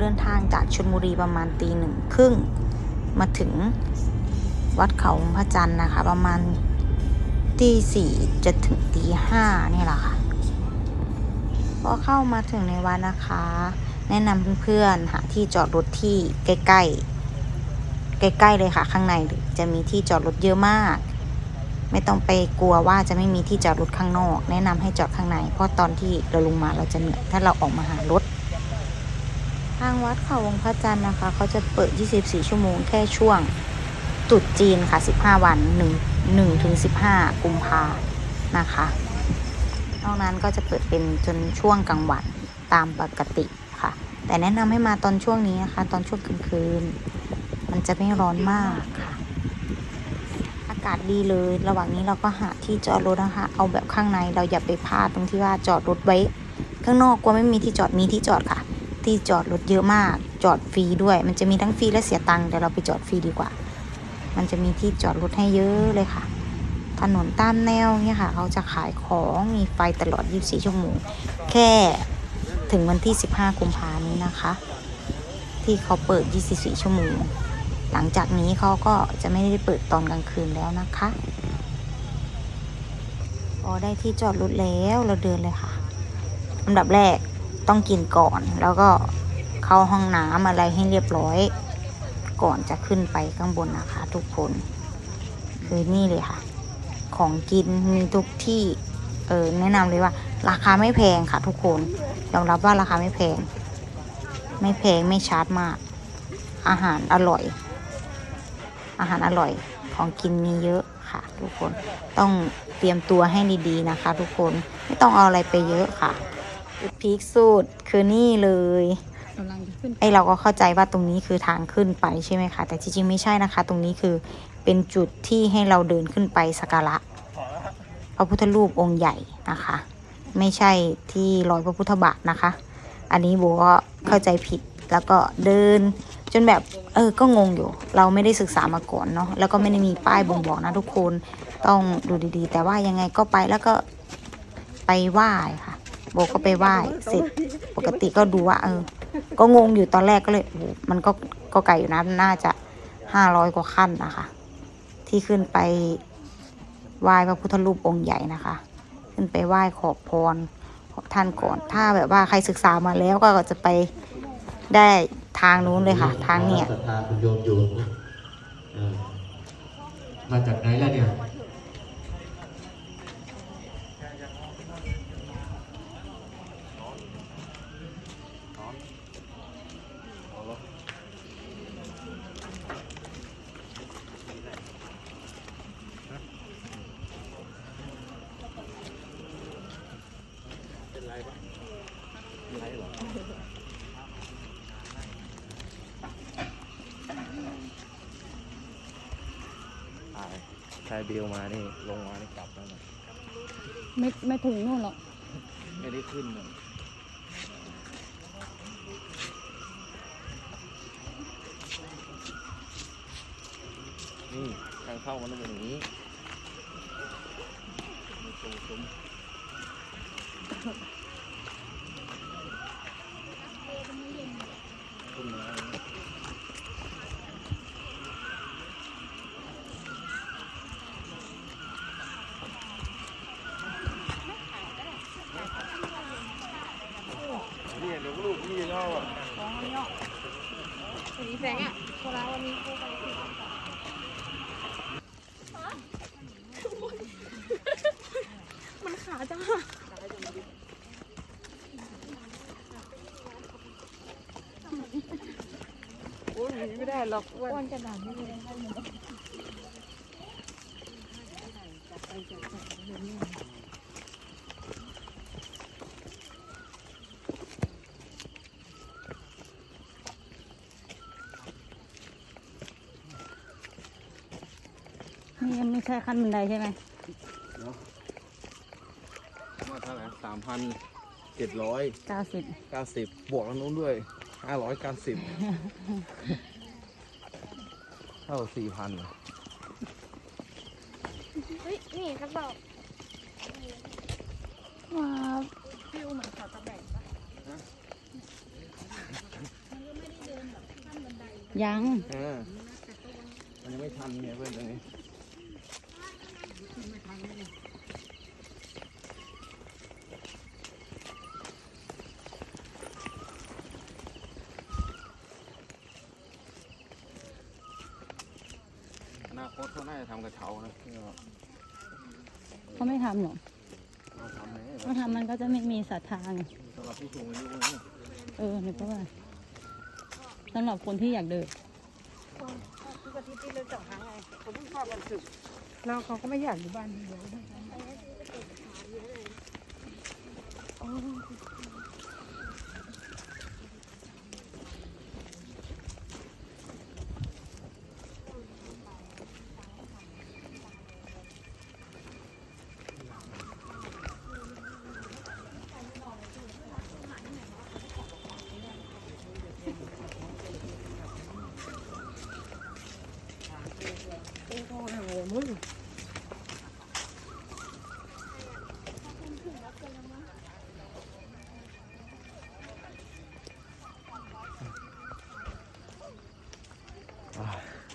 เดินทางจากชลบุรีประมาณตีหนึ่งครึ่งมาถึงวัดเขาพระจันทร์นะคะ ประมาณตีสี่จะถึงตีห้านี่แหละค่ะพอเข้ามาถึงในวัดนะคะ แนะนำเพื่อนๆหาที่จอดรถที่ใกล้ๆใกล้ๆเลยค่ะ ข้างในจะมีที่จอดรถเยอะมาก ไม่ต้องไปกลัวว่าจะไม่มีที่จอดรถข้างนอก แนะนำให้จอดข้างใน เพราะตอนที่เราลงมาเราจะเหนื่อยถ้าเราออกมาหารถ ทางวัดเขาวงพระจันทร์นะคะ เขาจะเปิด 24 ชั่วโมงแค่ช่วงตรุษจีนค่ะ 15 วัน 1 1ถึง15 กุมภานะคะ นอกนั้นก็จะเปิดเป็นจนช่วงกลางวันตามปกติค่ะ แต่แนะนำให้มาตอนช่วงนี้นะคะ ตอนช่วงกลางคืน มันจะไม่ร้อนมากค่ะ อากาศดีเลย ระหว่างนี้เราก็หาที่จอดรถนะคะ เอาแบบข้างในเราอย่าไปพลาดตรงที่ว่าจอดรถไว้ ข้างนอกกลัวไม่มีที่จอดมีที่จอดค่ะ ที่จอดรถเยอะมาก จอดฟรีด้วย มันจะมีทั้งฟรีและเสียตังค์แต่เราไปจอดฟรีดีกว่า มันจะมีที่จอดรถให้เยอะเลยค่ะ ถนนตามแนวเนี่ยค่ะ เขาจะขายของมีไฟตลอด 24 ชั่วโมง แค่ถึงวันที่ 15 กุมภานี้นะคะ ที่เขาเปิด 24 ชั่วโมง หลังจากนี้เขาก็จะไม่ได้เปิดตอนกลางคืนแล้วนะคะพอได้ที่จอดรถแล้วเราเดินเลยค่ะอันดับแรก ต้องกินก่อน แล้วก็เข้าห้องน้ำอะไรให้เรียบร้อย ก่อนจะขึ้นไปข้างบนนะคะ ทุกคนคือนี่เลยค่ะ ของกินมีทุกที่เออแนะนำเลยว่า ราคาไม่แพงค่ะ ทุกคนยอมรับว่าราคาไม่แพง ไม่แพงไม่ชาร์จมาก อาหารอร่อย อาหารอร่อยของกินมีเยอะค่ะ ทุกคนต้องเตรียมตัวให้ดีๆนะคะ ทุกคนไม่ต้องเอาอะไรไปเยอะค่ะ พีคสุดคือนี่เลยกำลังจะขึ้นไอเราก็เข้าใจว่าตรงนี้คือทางขึ้นไปใช่ไหมคะ แต่จริงๆไม่ใช่นะคะ ตรงนี้คือเป็นจุดที่ให้เราเดินขึ้นไปสักการะพระพุทธรูปองค์ใหญ่นะคะ ไม่ใช่ที่รอยพระพุทธบาทนะคะ อันนี้โบก็เข้าใจผิดแล้วก็เดินจนแบบเออก็งงอยู่ เราไม่ได้ศึกษามาก่อนเนาะแล้วก็ไม่ได้มีป้ายบ่งบอกนะทุกคนต้องดูดีๆ แต่ว่ายังไงก็ไปแล้วก็ไปไหว้ค่ะ โบก็ไปไหว้เสร็จปกติก็ดูว่า เออ ก็งงอยู่ตอนแรกก็เลยโอ้โหมันก็ก็ไกลอยู่นะน่าจะห้าร้อยกว่าขั้นนะคะ ที่ขึ้นไปไหว้พระพุทธรูปองค์ใหญ่นะคะ ขึ้นไปไหว้ขอพรของท่านก่อน ถ้าแบบว่าใครศึกษามาแล้วก็จะไปได้ทางนู้นเลยค่ะ ทางเนี่ยศรัทธาคุณโยมอยู่นะเออมาจากไหนแล้วเนี่ย ใช่บิลมานี่ลงมานี่กลับแล้วนะไม่ไม่ถึงนู่นหรอก ไม่ได้ขึ้นเลยนี่ทางเข้ามันต้องเป็นอย่างนี้ขึ้นมาเนี่ยเดี๋ยวลูกพี่จะชอบอะ สีแสงอะโคราวันนี้คู่ไป มันขา จ้าโอ้ยหนีไม่ได้หรอกอ้วนอ้วนกระดาษนี่เลยนี่ยังไม่ใช่ขั้นบันไดใช่ไหม มาเท่าไหร่สามพันเจ็ดร้อยเก้าสิบเก้าสิบบวกแล้วนู้นด้วยห้าร้อยเก้าสิบเท่าสี่พันเฮ้ย นี่กระบอกว้าวฟิวเหมือนเขาตะแบ่งปะยังเออมันยังไม่ทันเนี่ยเพื่อนตรงนี้ อนาคตเขาน่าจะทำกระเช้านะที่เรา เขาไม่ทำหรอกถ้าทำมันก็จะไม่มีศรัทธาไงสำหรับผู้สูงอายุนะเออนึกว่าสำหรับคนที่อยากเดินแล้วเขาก็ไม่อยากอยู่บ้านเดียว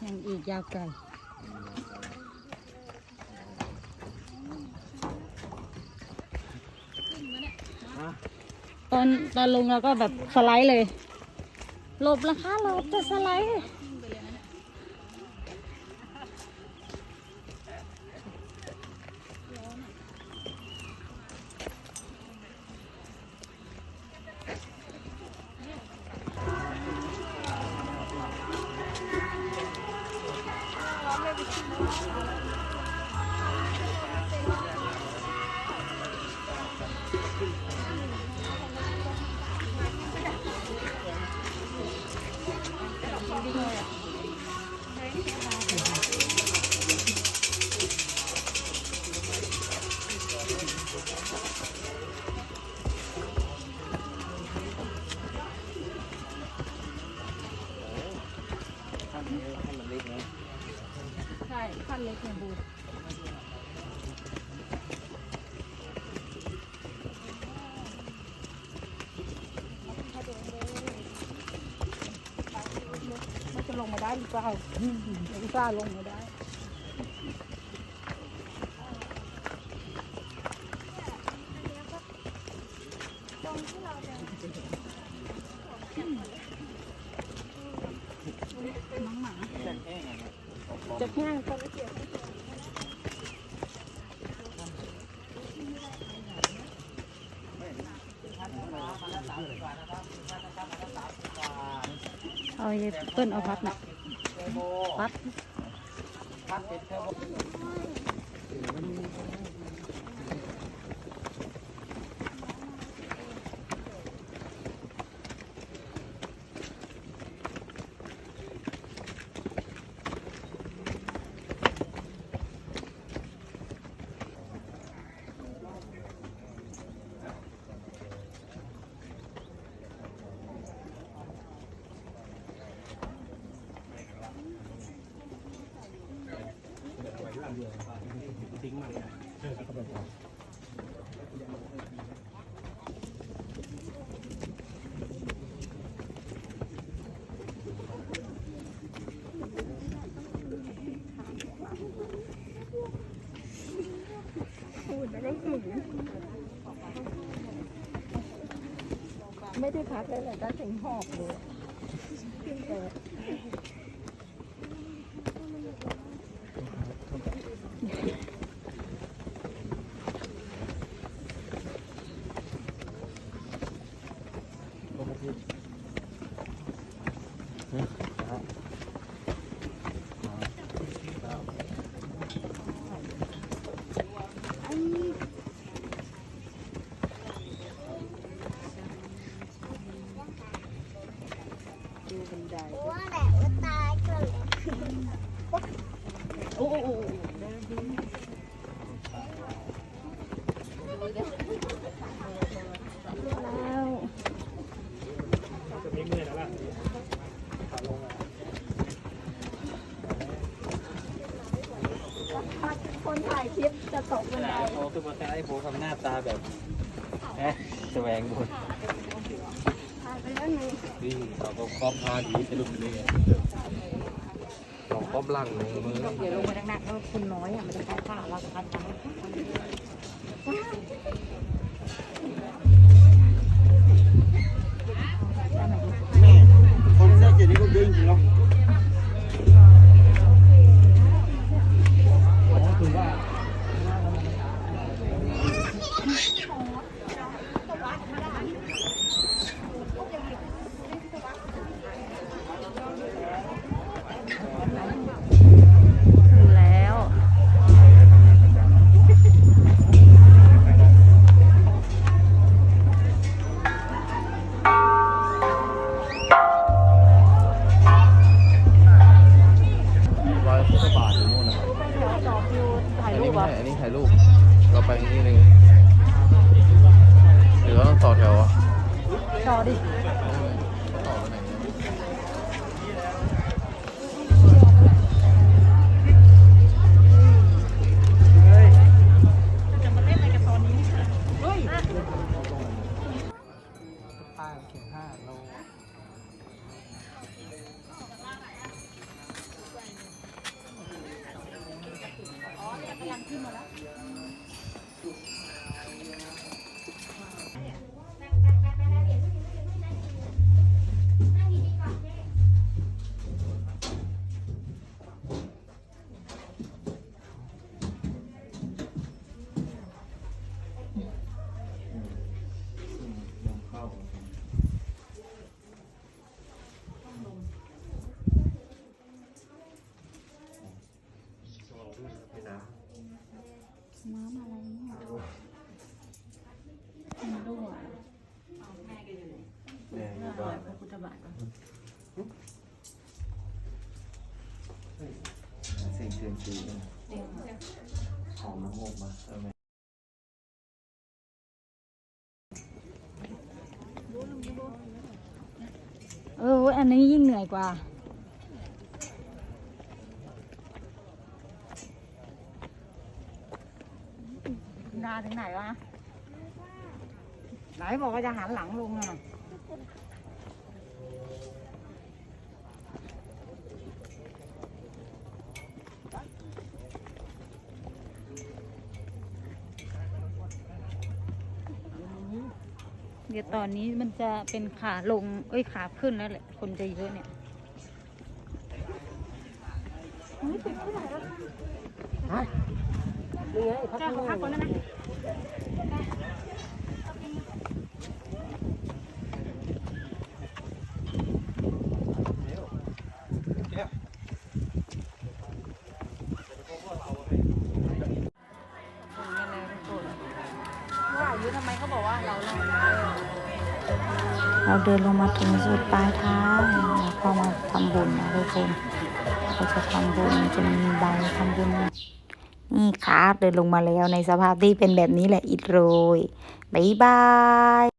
ยังอีกยาวไกลตอนตอนลงเราก็แบบสไลด์เลยหลบละคะหลบจะสไลด์ เล็กเนี่ยบูมันจะลงมาได้หรือเปล่าไม่กล้าลงมาได้ จะแห้งก็ไม่เกี่ยว เอาไอ้เต้นเอาพัดนะพัดพัดแล้วก็หึง ไม่ได้พักเลยแหละก็ถึงหอบเลยขึ้นไป ว่าแหละว่าตายก่อนเลย โอ้โห แล้วคนถ่ายคลิปจะตกบันไดโตขึ้นมาแต่ไอ้โบทำหน้าตาแบบแอะแสวงบุญถ่ายไปแล้วหนึ่งนี่เราก็ครอบพาดีสรุปเลยป๊อบหลังเลยมือเดี๋ยวลงมาหนักๆแล้วคุณน้อยอะมันจะเข้าขาเราจะพันกัน ถึ สิ่งเตื อนชีหอมมะม่วงมาเอาไหมเออ อันนี้ยิ่งเหนื่อยกว่า นาถึงไหนวะ ไหนบอกว่าจะหันหลังลงอะ เดี๋ยวตอนนี้มันจะเป็นขาลง เอ้ยขาขึ้นแล้วแหละ คนจะเยอะเนี่ยจ้าเขาพักก่อนแล้วนะ เราเดินลงมาถึงสุดปลายทางแล้วก็มาทำบุญนะทุกคนเราจะทำบุญจะมีใบทำบุญนี่ครับเดินลงมาแล้วในสภาพที่เป็นแบบนี้แหละอิดโรยบ๊ายบาย